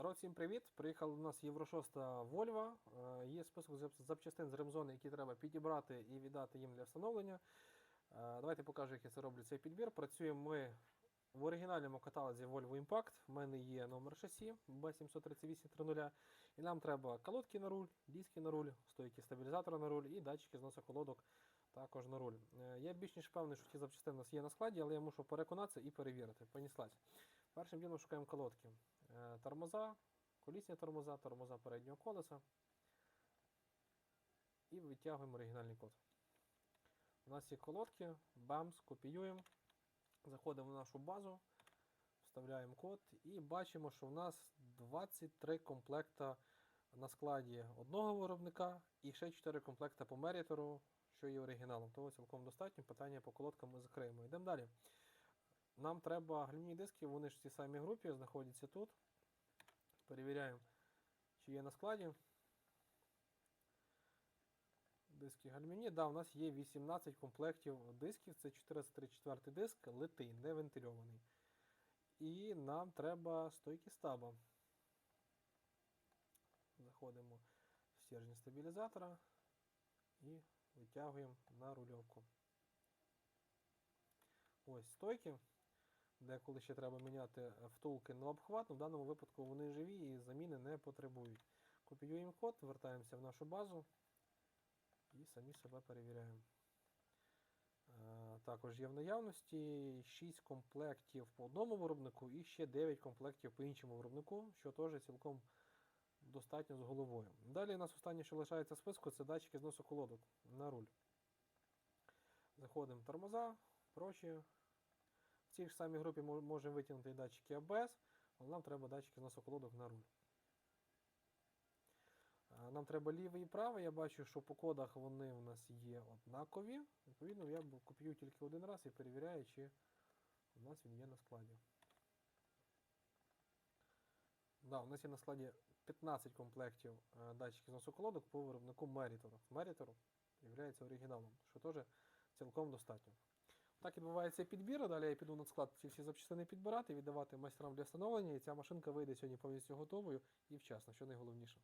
Народ, всім привіт! Приїхала до нас Євро 6 Volvo. Е, Є список запчастин з ремзони, які треба підібрати і віддати їм для встановлення. Е, Давайте покажу, як я це роблю цей підбір. Працюємо ми в оригінальному каталозі Volvo Impact. У мене є номер шасі B73830. І нам треба колодки на руль, диски на руль, стойки стабілізатора на руль і датчики зносу колодок також на руль. Е, Я більш ніж певний, що ті запчастини у нас є на складі, але я мушу переконатися і перевірити. Поніслась. Першим ділом шукаємо колодки. Е, Тормоза, колісні тормоза, тормоза переднього колеса. І витягуємо оригінальний код. У нас є колодки, бамс, копіюємо, заходимо в нашу базу, вставляємо код і бачимо, що в нас 23 комплекта на складі одного виробника і ще 4 комплекта по Meritor, що є оригіналом. Того цілком достатньо. Питання по колодкам ми закриємо. Йдемо далі. Нам треба гальмівні диски, вони ж в цій самій групі, знаходяться тут. Перевіряємо, чи є на складі. Диски гальмівні. Да, у нас є 18 комплектів дисків. Це 434 диск, литий, не вентильований. І нам треба стойки стаба. Заходимо в стержень стабілізатора і витягуємо на рульовку. Ось стойки. Деколи ще треба міняти втулки на обхват, але в даному випадку вони живі і заміни не потребують. Копіюємо код, вертаємося в нашу базу і самі себе перевіряємо. Е, Також є в наявності 6 комплектів по одному виробнику і ще 9 комплектів по іншому виробнику, що теж цілком достатньо з головою. Далі у нас останнє, що лишається в списку, це датчики зносу колодок на руль. Заходимо в тормоза, прочі. В цій ж самій групі мо- можемо витягнути і датчики ABS, але нам треба датчики зносу колодок на руль. Нам треба лівий і правий. Я бачу, що по кодах вони у нас є однакові. Відповідно, я копію тільки один раз і перевіряю, чи у нас він є на складі. Да, у нас є на складі 15 комплектів е, датчиків зносу колодок по виробнику Meritor. Meritor є оригіналом, що теж цілком достатньо. Так відбувається підбір. Далі я піду на склад ці всі запчастини підбирати, віддавати майстрам для встановлення, і ця машинка вийде сьогодні повністю готовою і вчасно, що найголовніше.